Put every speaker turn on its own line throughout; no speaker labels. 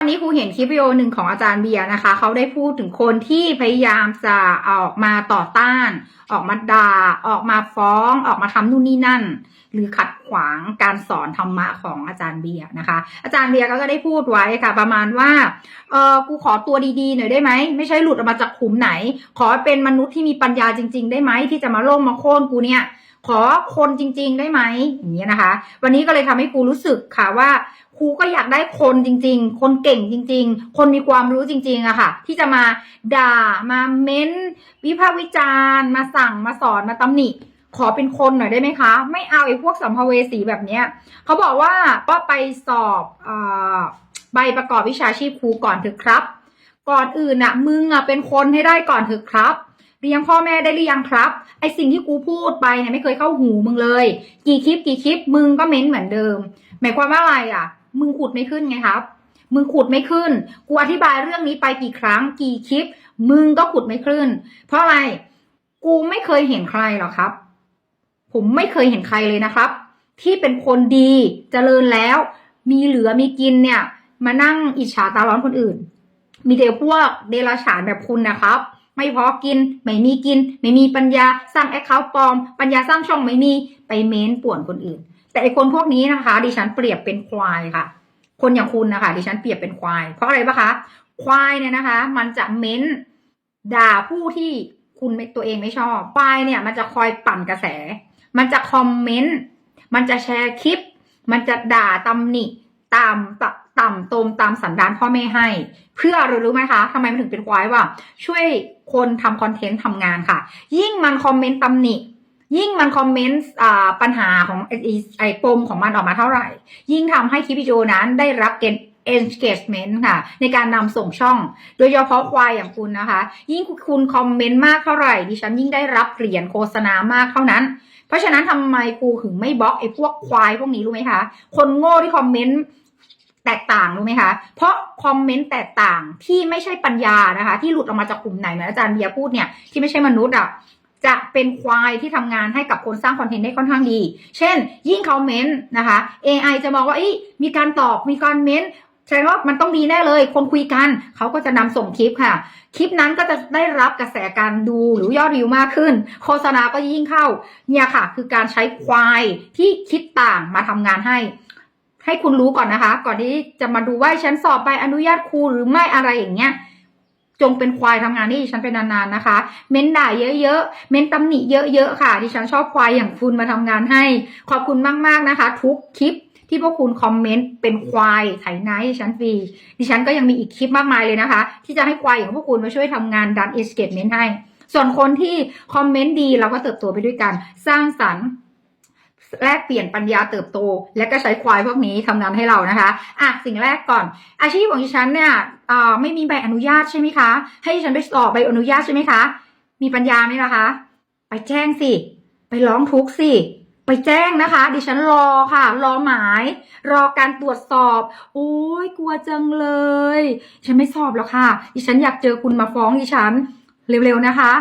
วันนี้ครูเห็นคลิปวิดีโอหนึ่งของอาจารย์เบียร์นะคะ เขาได้พูดถึงคนที่พยายามจะออกมาต่อต้าน ออกมาด่าออกมาฟ้อง ออกมาทำนู่นนี่นั่น หรือขัด ขวางการสอนธรรมะของอาจารย์เบียร์นะคะ อาจารย์เบียร์ก็ได้พูดไว้ค่ะ ประมาณว่าเออกูขอตัวดีๆหน่อยได้ไหมไม่ใช่หลุดออกมาจากขุมไหน ขอเป็นมนุษย์ที่มีปัญญาจริง ๆ ได้ไหมที่จะมาโล่งมาโค่นกูเนี่ยขอคนจริง ๆ ได้ไหมอย่างนี้ยนะคะ วันนี้ก็เลยทำให้ครูรู้สึกค่ะว่าครูก็อยากได้คนจริง ๆ คนเก่งจริง ๆ คนมีความรู้จริงๆอะค่ะ ที่จะมาด่ามาเม้น วิพากษ์วิจารณ์ มาสั่งมาสอนมาตำหนิ ขอเป็นคนหน่อยได้ไหมคะ ไม่เอาไอ้พวกสัมภเวสีแบบเนี้ยเขาบอกว่าก็ไปสอบอใบประกอบวิชาชีพครูก่อนเถอะครับ ก่อนอื่นอะมึงอะเป็นคนให้ได้ก่อนเถอะครับเลี้ยงพ่อแม่ได้หรือยังครับ ไอสิ่งที่กูพูดไปเนี่ยไม่เคยเข้าหูมึงเลย กี่คลิปกี่คลิปมึงก็เม้นเหมือนเดิม หมายความว่าอะไรอะ มึงขุดไม่ขึ้นไงครับ มึงขุดไม่ขึ้น กูอธิบายเรื่องนี้ไปกี่ครั้ง กี่คลิป มึงก็ขุดไม่ขึ้น เพราะอะไร กูไม่เคยเห็นใครหรอกครับ ผมไม่เคยเห็นใครเลยนะครับ ที่เป็นคนดีเจริญแล้ว มีเหลือมีกินเนี่ย มานั่งอิจฉาตาร้อนคนอื่น มีแต่พวกเดรัจฉานแบบคุณนะครับ ไม่พอกิน ไม่มีกิน ไม่มีปัญญาสร้างแอคเคาท์ปลอม ปัญญาสร้างช่องไม่มีไปเม้นป่วนคนอื่น แต่ไอคนพวกนี้นะคะ ดิฉันเปรียบเป็นควายค่ะ คนอย่างคุณนะคะ ดิฉันเปรียบเป็นควาย เพราะอะไรปะคะ ควายเนี่ยนะคะ มันจะเม้นด่าผู้ที่คุณตัวเองไม่ชอบควายเนี่ย มันจะคอยปั่นกระแส มันจะคอมเมนต์ มันจะแชร์คลิป มันจะด่าตำหนิตามตต่ำตมตามสันดานพ่อแม่ให้ เพื่อรู้รู้ไหมคะทำไมมันถึงเป็นควายว่า ช่วยคนทำคอนเทนต์ทำงานค่ะ ยิ่งมันคอมเมนต์ตำหนิยิ่งมันคอมเมนต์ปัญหาของไอ้ไอ้ไอ้ปมของมันออกมาเท่าไหร่ ยิ่งทำให้คลิปวิดีโอนั้นได้รับเกณฑ์ engagement ค่ะ ในการนำส่งช่อง โดยเฉพาะควายอย่างคุณนะคะ ยิ่งคุณคอมเมนต์มากเท่าไหร่ดิฉันยิ่งได้รับเหรียญโฆษณามากเท่านั้น เพราะฉะนั้นทำไมครูถึงไม่บล็อกไอ้พวกควายพวกนี้รู้ไหมคะ คนโง่ที่คอมเมนต์แตกต่างรู้ไหมคะ เพราะคอมเมนต์แตกต่างที่ไม่ใช่ปัญญานะคะ ที่หลุดออกมาจากกลุ่มไหนเหมือนอาจารย์เบียร์พูดเนี่ยที่ไม่ใช่มนุษย์อะจะเป็นควายที่ทำงานให้กับคนสร้างคอนเทนต์ได้ค่อนข้างดี เช่น ยิ่งเขาเมนต์นะคะ AI จะมองว่าอีมีการตอบ มีการเมนต์ แสดงว่ามันต้องดีแน่เลย คนคุยกัน เขาก็จะนำส่งคลิปค่ะ คลิปนั้นก็จะได้รับกระแสการดูหรือยอดวิวมากขึ้น โฆษณาก็ยิ่งเข้า เนี่ยค่ะ คือการใช้ควายที่คิดต่างมาทำงานให้ ให้คุณรู้ก่อนนะคะ ก่อนที่จะมาดูว่าฉันสอบใบอนุญาตครูหรือไม่อะไรอย่างเงี้ยจงเป็นควายทำงานที่ดิฉันเป็นนานๆนะคะ เม้นด่าเยอะๆ เม้นตำหนิเยอะๆค่ะ ดิฉันชอบควายอย่างคุณมาทำงานให้ ขอบคุณมากๆนะคะ ทุกคลิป ที่พวกคุณคอมเมนต์เป็นควายไถนาให้ดิฉันฟรีดิฉันก็ยังมีอีกคลิปมากมายเลยนะคะ ที่จะให้ควายอย่างพวกคุณมาช่วยทำงานดันเอสเกตเมนต์ให้ ส่วนคนที่คอมเมนต์ดีเราก็เติบโตไปด้วยกัน สร้างสรรค์แลกเปลี่ยนปัญญาเติบโต และก็ใช้ควายพวกนี้ทำงานให้เรานะคะอะสิ่งแรกก่อน อาชีพของดิฉันเนี่ยอ่าไม่มีใบอนุญาตใช่ไหมคะ ให้ดิฉันไปสอบใบอนุญาตใช่ไหมคะ มีปัญญาไหมล่ะคะ ไปแจ้งสิ ไปร้องทุกข์สิ ไปแจ้งนะคะ ดิฉันรอค่ะ รอหมาย รอการตรวจสอบโอ้ยกลัวจังเลย ฉันไม่สอบแล้วค่ะ ดิฉันอยากเจอคุณมาฟ้องดิฉัน เร็วๆนะคะ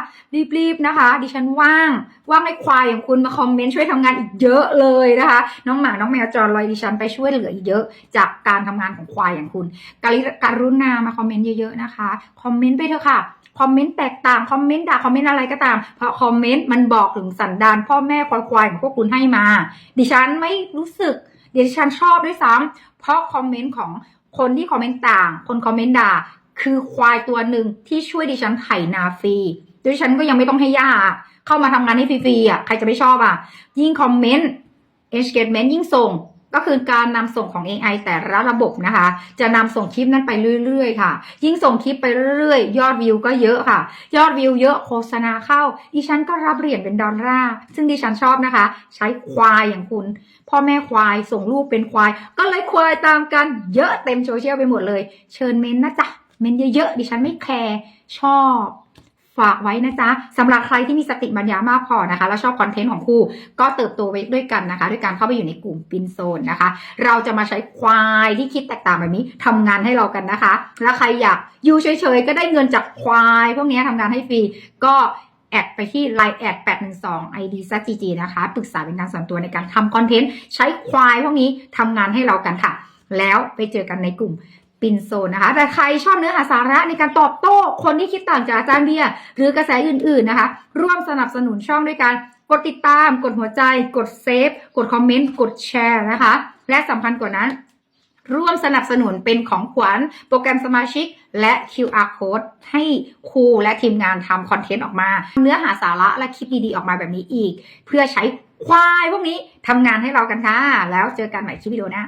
รีบๆนะคะ ดิฉันว่าง ว่างให้ควายอย่างคุณมาคอมเมนต์ช่วยทำงานอีกเยอะเลยนะคะ น้องหมา น้องแมวจอรลอยดิฉันไปช่วยเหลืออีกเยอะ จากการทำงานของควายอย่างคุณการการุณามาคอมเมนต์เยอะๆนะคะ คอมเมนต์ไปเถอะค่ะคอมเมนต์แตกต่างคอมเมนต์ด่าคอมเมนต์อะไรก็ตาม เพราะคอมเมนต์มันบอกถึงสันดานพ่อแม่ควายควายของพวกคุณให้มา ดิฉันไม่รู้สึกดิฉันชอบด้วยซ้ำเพราะคอมเมนต์ของคนที่คอมเมนต์ต่าง คนคอมเมนต์ด่า คือควายตัวหนึ่งที่ช่วยดิฉันไถนาฟรีดิฉันก็ยังไม่ต้องให้ย่าเข้ามาทำงานให้ฟรีๆอะใครจะไม่ชอบอะ ยิ่งคอมเมนต์ engagement ยิ่งส่งก็คือการนำส่งของ AI แต่ละระบบนะคะ จะนำส่งคลิปนั้นไปเรื่อยๆ ค่ะ ยิ่งส่งคลิปไปเรื่อยๆ ยอดวิวก็เยอะค่ะ ยอดวิวเยอะโฆษณาเข้า ดิฉันก็รับเหรียญเป็นดอลลาร์ ซึ่งดิฉันชอบนะคะ ใช้ควายอย่างคุณ พ่อแม่ควายส่งรูปเป็นควาย ก็เลยควายตามกันเยอะเต็มโซเชียลไปหมดเลย เชิญเมนนะจ๊ะ เมนเยอะๆ ดิฉันไม่แคร์ชอบฝากไว้นะจ๊ะสำหรับใครที่มีสติปัญญามากพอนะคะ แล้วชอบคอนเทนต์ของครูก็เติบโตไปด้วยกันนะคะ ด้วยการเข้าไปอยู่ในกลุ่มปินโซนนะคะ เราจะมาใช้ควายที่คิดแตกต่างแบบนี้ทำงานให้เรากันนะคะ แล้วใครอยากอยู่เฉยๆ ก็ได้เงินจากควาย พวกนี้ทำงานให้ฟรีก็แอดไปที่ Line แอด812 ID ซั g จีนะคะปรึกษาเป็นการส่วนตัวในการทำคอนเทนต์ใช้ควายพวกนี้ทำงานให้เรากันค่ะ แล้วไปเจอกันในกลุ่ม ปินโซนนะคะ แต่ใครชอบเนื้อหาสาระในการตอบโต้คนที่คิดต่างจากอาจารย์เบียร์หรือกระแสอื่นๆนะคะ ร่วมสนับสนุนช่องด้วยการกดติดตาม กดหัวใจ กดเซฟ กดคอมเมนต์ กดแชร์นะคะ และสำคัญกว่านั้น ร่วมสนับสนุนเป็นของขวัญโปรแกรมสมาชิก และ QR code ให้ครูและทีมงานทำคอนเทนต์ออกมา เนื้อหาสาระและคลิปดีๆออกมาแบบนี้อีก เพื่อใช้ควายพวกนี้ทำงานให้เรากันค่ะ แล้วเจอกันใหม่คลิปวิดีโอหน้า